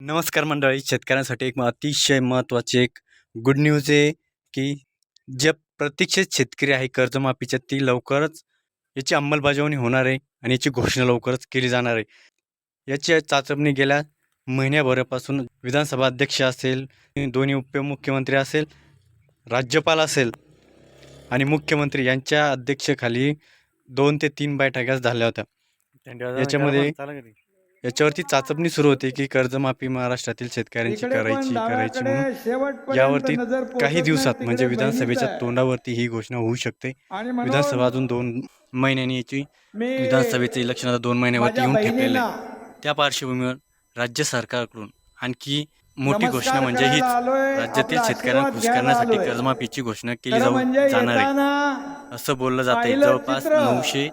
नमस्कार मंडळी. शेतकऱ्यांसाठी एक अतिशय महत्त्वाची एक गुड न्यूज आहे की जे प्रतीक्षित शेतकरी आहे कर्जमाफीच्या ती लवकरच याची अंमलबजावणी होणार आहे आणि याची घोषणा लवकरच केली जाणार आहे. याची चाचपणी गेल्या महिन्याभरापासून विधानसभा अध्यक्ष असेल दोन्ही उपमुख्यमंत्री असेल राज्यपाल असेल आणि मुख्यमंत्री यांच्या अध्यक्षेखाली दोन ते तीन बैठका झाल्या होत्या. याच्यामध्ये याच्यावरती चाचपणी सुरू होती की कर्जमाफी महाराष्ट्रातील शेतकऱ्यांची करायची करायची म्हणून. यावरती काही दिवसात म्हणजे विधानसभेच्या तोंडावरती ही घोषणा होऊ शकते. विधानसभा अजून दोन महिन्यांनी याची विधानसभेचं इलेक्शन आता दोन महिन्यावरती येऊन ठेपलेलं आहे त्या पार्श्वभूमीवर राज्य सरकारकडून आणखी मोठी घोषणा म्हणजे हीच. राज्यातील शेतकऱ्यांना खुश करण्यासाठी कर्जमाफीची घोषणा केली जाऊ जाणार आहे. असं बोललं जाते जवळपास नऊशे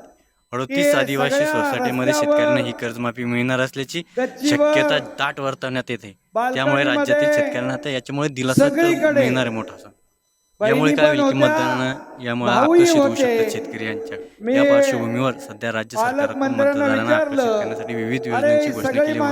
अडतीस आदिवासी सोसायटीमध्ये शेतकऱ्यांना ही कर्जमाफी मिळणार असल्याची शक्यता दाट वर्तवण्यात येते. त्यामुळे राज्यातील शेतकऱ्यांना आता याच्यामुळे दिलासा मिळणार आहे मोठा यामुळे काय होईल की मतदारांना यामुळे आकर्षित होऊ शकतात शेतकरी यांच्या. या पार्श्वभूमीवर सध्या राज्य सरकार मतदारांना आकर्षित करण्यासाठी विविध योजनांची घोषणा केली होत.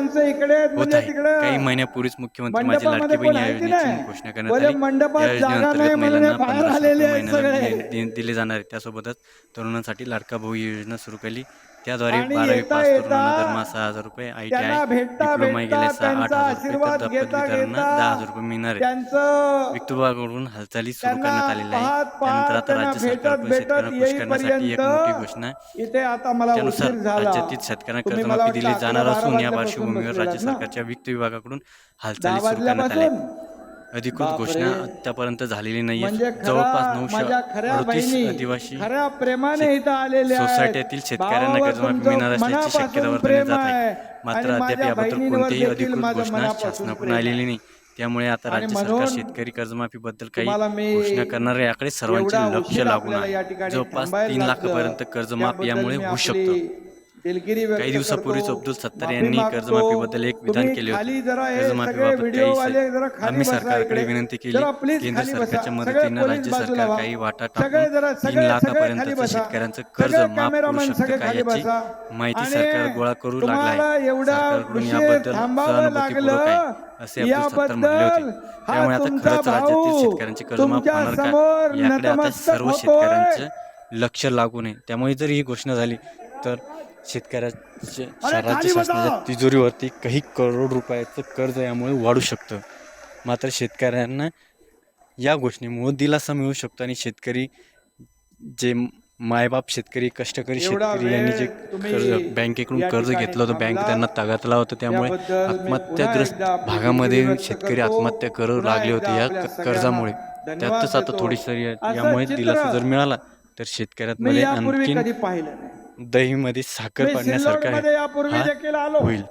होत आहे. काही महिन्यापूर्वीच मुख्यमंत्री माझी लाडकी बहीण या योजनेची घोषणा करण्यात आली. या योजनेअंतर्गत महिलांना पंधराशे रुपये महिन्याला दि- दिले जाणार आहे. त्यासोबतच तरुणांसाठी लाडका भाऊ ही योजना सुरू केली. त्याद्वारे बारावी पास तरुणांना दरमहा सहा हजार रुपये आय टी आय भेटता डिप्लोमा गेल्या सहा आठ हजार रुपये तर पदवीधरांना दहा हजार रुपये मिळणार आहे त्यांचं विक्टोबाकडून हालचाली सुरू करण्यात आलेल्या आहे त्यानंतर आता राज्य सरकारकडून शेतकऱ्यांना खुश करण्यासाठी एक मोठी घोषणा त्यानुसार राज्यातील शेतकऱ्यांना कर्जमाफी दिली जाणार असून या पार्श्वभूमीवर राज्य? सरकारच्या वित्त विभागाकडून हालचाली सुरू करण्यात आल्या अधिकृत. घोषणा आतापर्यंत झालेली नाहीये म्हणजे जवळपास नऊशे अडतीस आदिवासी खऱ्या प्रेमाने इथं आलेल्या. सोसायटीतील शेतकऱ्यांना कर्जमाफी मिळणार असल्याची शक्यता प्रेम जात आहे. मात्र अद्याप याबद्दल कोणतीही अधिकृत घोषणा शासनाकडून. आलेली नाही त्यामुळे आता राज्य सरकार शेतकरी कर्जमाफीबद्दल काही तुम्हाला मी घोषणा करणार आहे याकडे सर्वांचे लक्ष लागून आहे जवळपास तीन. लाखापर्यंत कर्जमाफी यामुळे होऊ शकतं काही दिवसापूर्वीच. अब्दुल सत्तार यांनी. कर्जमाफीबद्दल एक विधान केले होते कर्जमाफीबाबत आम्ही सरकारकडे. विनंती केली केंद्र. सरकारच्या मदतीनं राज्य सरकार. काही वाटा टाकून तीन बसा. शेतकऱ्यांचं कर्ज माफ करू शकतं का याची. माहिती सरकार गोळा करू लागला आहे सरकारकडून याबद्दल सहानुभूतीपूर्वक आहे. असे अब्दुल सत्तार म्हणले याबद्दल होते त्यामुळे आता खरंच राज्यातील शेतकऱ्यांचे कर्ज माफ होणार का याकडे आता सर्व. शेतकऱ्यांचं लक्ष लागू नये त्यामुळे जर ही घोषणा झाली तर शेतकऱ्याच्या खाली शासनाच्या. तिजोरीवरती काही करोड रुपयाचं कर्ज यामुळे वाढू शकतं मात्र शेतकऱ्यांना या घोषणेमुळे दिलासा मिळू शकतो आणि शेतकरी जे मायबाप शेतकरी कष्टकरी शेतकरी यांनी जे कर्ज बँकेकडून कर्ज घेतलं होतं बँक. त्यांना तगातला होतं त्यामुळे आत्महत्याग्रस्त भागामध्ये शेतकरी. आत्महत्या करू लागले होते या कर्जामुळे त्यातच आता असं यामुळे दिलासा जर मिळाला तर शेतकऱ्यांमध्ये यापूर्वी दहीमध्ये साखर पडण्यासारखा सिल्लोडमध्ये यापूर्वी हा? देखील आलो. होईल.